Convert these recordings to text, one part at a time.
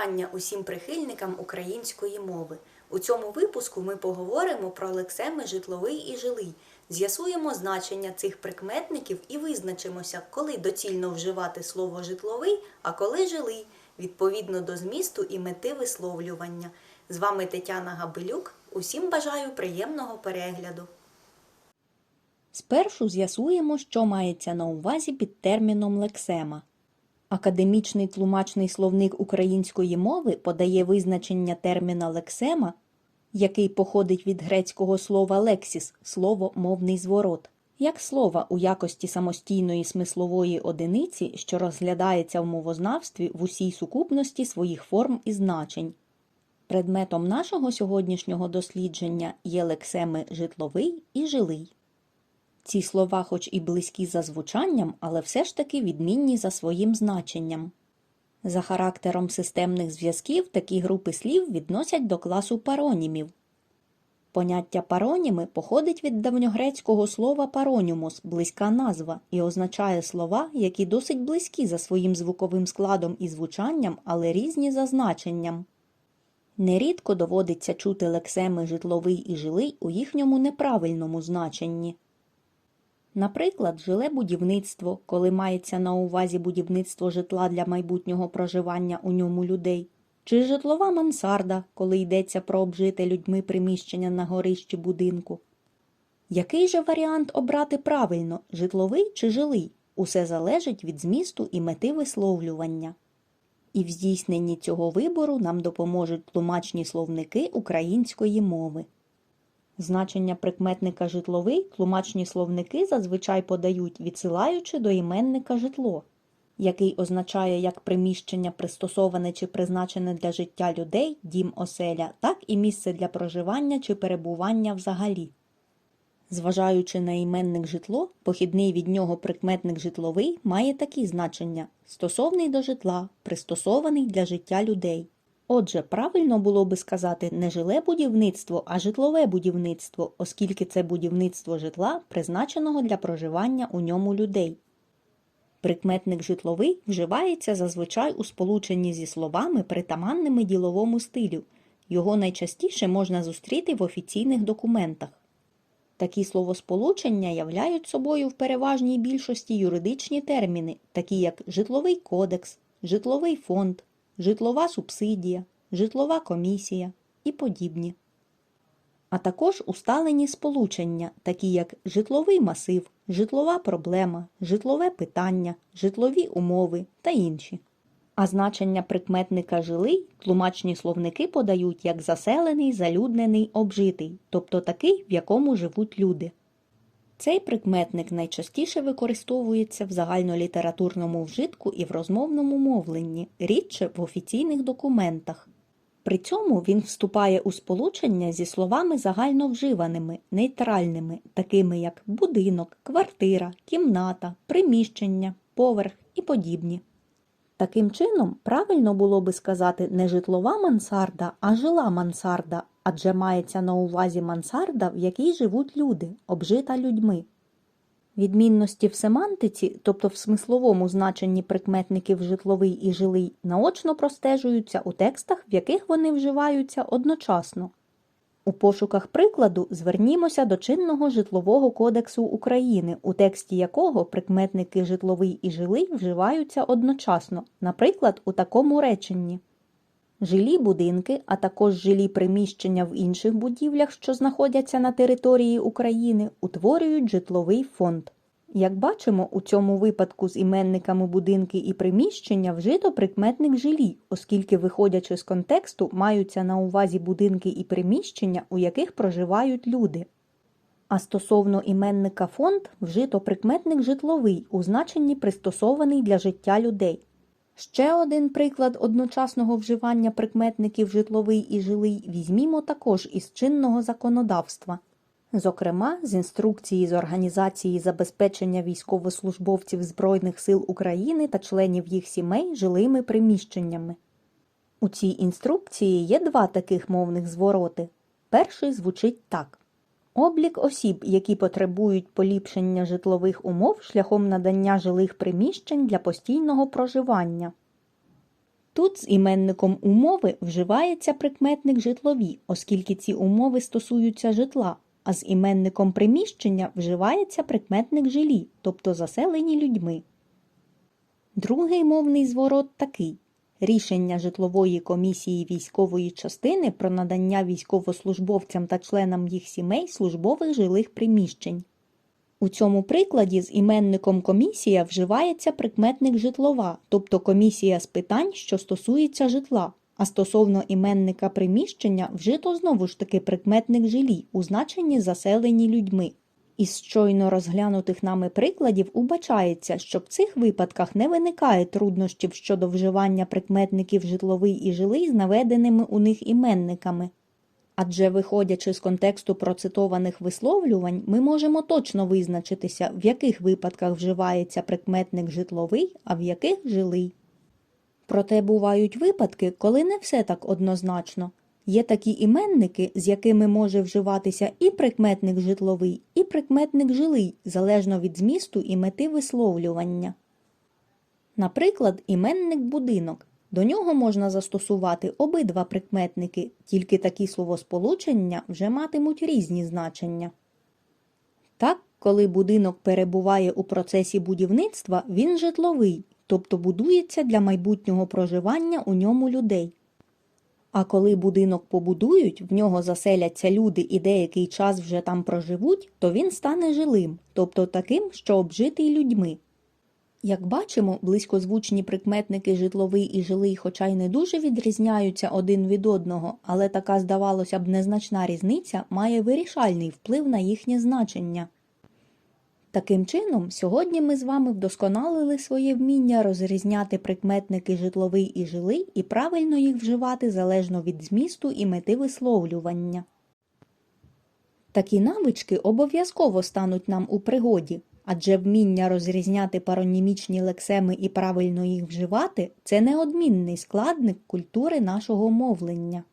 вітання усім прихильникам української мови. У цьому випуску ми поговоримо про лексеми житловий і жилий, з'ясуємо значення цих прикметників і визначимося, коли доцільно вживати слово житловий, а коли жилий, відповідно до змісту і мети висловлювання. З вами Тетяна Габелюк. Усім бажаю приємного перегляду. Спершу з'ясуємо, що мається на увазі під терміном лексема. Академічний тлумачний словник української мови подає визначення терміна лексема, який походить від грецького слова лексіс, слово мовний зворот, як слова у якості самостійної смислової одиниці, що розглядається в мовознавстві в усій сукупності своїх форм і значень. Предметом нашого сьогоднішнього дослідження є лексеми житловий і жилий. Ці слова, хоч і близькі за звучанням, але все ж таки відмінні за своїм значенням. За характером системних зв'язків такі групи слів відносять до класу паронімів. Поняття пароніми походить від давньогрецького слова паронімос, близька назва, і означає слова, які досить близькі за своїм звуковим складом і звучанням, але різні за значенням. Нерідко доводиться чути лексеми житловий і жилий у їхньому неправильному значенні. Наприклад, жиле будівництво, коли мається на увазі будівництво житла для майбутнього проживання у ньому людей, чи житлова мансарда, коли йдеться про обжите людьми приміщення на горищі будинку. Який же варіант обрати правильно житловий чи жилий? Усе залежить від змісту і мети висловлювання. І в здійсненні цього вибору нам допоможуть тлумачні словники української мови. Значення прикметника житловий тлумачні словники зазвичай подають, відсилаючи до іменника житло, який означає як приміщення пристосоване чи призначене для життя людей, дім оселя, так і місце для проживання чи перебування взагалі. Зважаючи на іменник житло, похідний від нього прикметник житловий має такі значення стосовний до житла, пристосований для життя людей. Отже, правильно було би сказати не жиле будівництво, а житлове будівництво, оскільки це будівництво житла, призначеного для проживання у ньому людей. Прикметник житловий вживається зазвичай у сполученні зі словами, притаманними діловому стилю. Його найчастіше можна зустріти в офіційних документах. Такі словосполучення являють собою в переважній більшості юридичні терміни, такі як житловий кодекс, житловий фонд, житлова субсидія, житлова комісія і подібні. А також усталені сполучення, такі як житловий масив, житлова проблема, житлове питання, житлові умови та інші. А значення прикметника жилий тлумачні словники подають як заселений, залюднений, обжитий, тобто такий, в якому живуть люди. Цей прикметник найчастіше використовується в загальнолітературному вжитку і в розмовному мовленні, рідше в офіційних документах. При цьому він вступає у сполучення зі словами загальновживаними, нейтральними, такими як будинок, квартира, кімната, приміщення, поверх і подібні. Таким чином, правильно було би сказати не житлова мансарда, а жила мансарда, адже мається на увазі мансарда, в якій живуть люди, обжита людьми. Відмінності в семантиці, тобто в смисловому значенні прикметників житловий і жилий, наочно простежуються у текстах, в яких вони вживаються одночасно. У пошуках прикладу звернімося до чинного житлового кодексу України, у тексті якого прикметники житловий і жилий вживаються одночасно, наприклад, у такому реченні. Жилі будинки, а також жилі приміщення в інших будівлях, що знаходяться на території України, утворюють житловий фонд. Як бачимо, у цьому випадку з іменниками будинки і приміщення вжито прикметник жилі, оскільки, виходячи з контексту, маються на увазі будинки і приміщення, у яких проживають люди. А стосовно іменника фонд вжито прикметник житловий у значенні пристосований для життя людей. Ще один приклад одночасного вживання прикметників житловий і жилий візьмімо також із чинного законодавства. Зокрема, з інструкції з організації забезпечення військовослужбовців Збройних сил України та членів їх сімей жилими приміщеннями. У цій інструкції є два таких мовних звороти. Перший звучить так: Облік осіб, які потребують поліпшення житлових умов шляхом надання жилих приміщень для постійного проживання. Тут з іменником умови вживається прикметник житлові, оскільки ці умови стосуються житла, а з іменником приміщення вживається прикметник жилі, тобто заселені людьми. Другий мовний зворот такий. Рішення житлової комісії військової частини про надання військовослужбовцям та членам їх сімей службових жилих приміщень. У цьому прикладі з іменником комісія вживається прикметник житлова, тобто комісія з питань, що стосується житла, а стосовно іменника приміщення вжито знову ж таки прикметник жилі у значенні заселені людьми. Із щойно розглянутих нами прикладів убачається, що в цих випадках не виникає труднощів щодо вживання прикметників житловий і жилий з наведеними у них іменниками. Адже, виходячи з контексту процитованих висловлювань, ми можемо точно визначитися, в яких випадках вживається прикметник житловий, а в яких жилий. Проте бувають випадки, коли не все так однозначно. Є такі іменники, з якими може вживатися і прикметник житловий, і прикметник жилий, залежно від змісту і мети висловлювання. Наприклад, іменник будинок. До нього можна застосувати обидва прикметники, тільки такі словосполучення вже матимуть різні значення. Так, коли будинок перебуває у процесі будівництва, він житловий, тобто будується для майбутнього проживання у ньому людей. А коли будинок побудують, в нього заселяться люди і деякий час вже там проживуть, то він стане жилим, тобто таким, що обжитий людьми. Як бачимо, близькозвучні прикметники житловий і жилий, хоча й не дуже відрізняються один від одного, але така, здавалося б, незначна різниця має вирішальний вплив на їхнє значення. Таким чином, сьогодні ми з вами вдосконалили своє вміння розрізняти прикметники житловий і жилий і правильно їх вживати залежно від змісту і мети висловлювання. Такі навички обов'язково стануть нам у пригоді, адже вміння розрізняти паронімічні лексеми і правильно їх вживати це неодмінний складник культури нашого мовлення.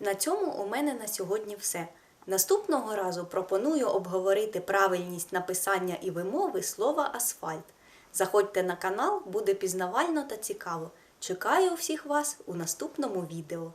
На цьому у мене на сьогодні все. Наступного разу пропоную обговорити правильність написання і вимови слова асфальт. Заходьте на канал, буде пізнавально та цікаво. Чекаю всіх вас у наступному відео.